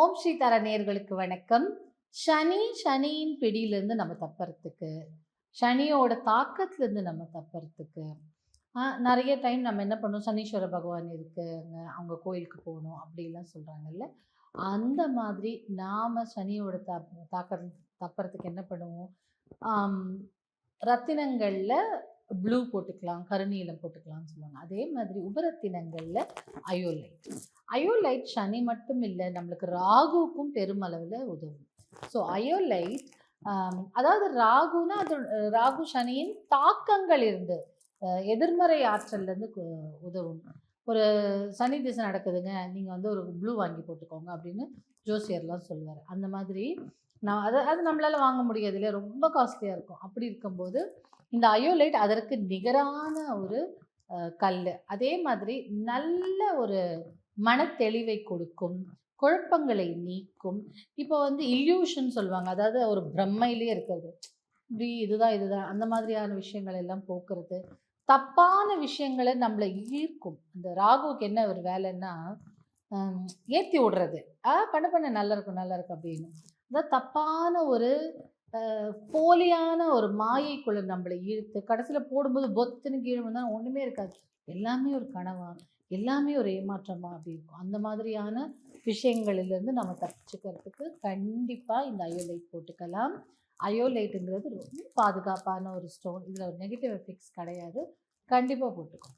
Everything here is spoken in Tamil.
ஓம் ஸ்ரீ தர நேர்களுக்கு வணக்கம். சனி சனியின் பிடியிலேருந்து நம்ம தப்புறதுக்கு சனியோட தாக்கத்துலேருந்து நம்ம தப்புறதுக்கு நிறைய டைம் நம்ம என்ன பண்ணோம் சனீஸ்வர பகவான் இருக்குங்க அவங்க கோயிலுக்கு போகணும் அப்படிலாம் சொல்கிறாங்கல்ல அந்த மாதிரி நாம் சனியோட தா தாக்க தப்புறதுக்கு என்ன பண்ணுவோம்? ரத்தினங்களில் ப்ளூ போட்டுக்கலாம் கருநீலம் போட்டுக்கலாம்னு சொல்லுவாங்க. அதே மாதிரி உபரத்தினங்களில் அயோலைட். அயோலைட் சனி மட்டும் இல்லை நம்மளுக்கு ராகுவுக்கும் பெருமளவில் உதவும். ஸோ அயோலைட் அதாவது ராகுனா அது ராகு சனியின் தாக்கங்கள் இருந்து எதிர்மறை ஆற்றல்லேருந்து உதவும். ஒரு சனி திசை நடக்குதுங்க. நீங்கள் வந்து ஒரு ப்ளூ வாங்கி போட்டுக்கோங்க அப்படின்னு ஜோசியர்லாம் சொல்லுவார். அந்த மாதிரி நான் அது அது நம்மளால் வாங்க முடியாது இல்லையா? ரொம்ப காஸ்ட்லியாக இருக்கும். அப்படி இருக்கும்போது இந்த அயோலைட் அதற்கு நிகரான ஒரு கல் அதே மாதிரி நல்ல ஒரு மனத்தெளிவை கொடுக்கும் குழப்பங்களை நீக்கும். இப்போ வந்து இல்யூஷன் சொல்லுவாங்க. அதாவது ஒரு பிரம்மையிலே இருக்கிறது. இப்படி இதுதான் இதுதான். அந்த மாதிரியான விஷயங்கள் எல்லாம் போக்குறது. தப்பான விஷயங்களை நம்மளை ஈர்க்கும். இந்த ராகுவுக்கு என்ன ஒரு வேலைன்னா ஏற்றி விடுறது. ஆ பண்ண பண்ண நல்லா இருக்கும் நல்லா இருக்கும் அப்படின்னு. இந்த தப்பான ஒரு போலியான ஒரு மாயைக்குள்ள நம்மளை ஈழ்த்து கடைசியில் போடும்போது பொத்துன்னு கீழே வந்தால் ஒன்றுமே இருக்காது. எல்லாமே ஒரு கனவா? எல்லாமே ஒரு ஏமாற்றமாக அப்படி இருக்கும். அந்த மாதிரியான விஷயங்களிலிருந்து நம்ம தப்பிச்சுக்கிறதுக்கு கண்டிப்பாக இந்த அயோலைட் போட்டுக்கலாம். அயோலைட்டுங்கிறது ரொம்ப பாதுகாப்பான ஒரு ஸ்டோன். இதில் ஒரு நெகட்டிவ் எஃபெக்ட்ஸ் கிடையாது. கண்டிப்பாக போட்டுக்கோ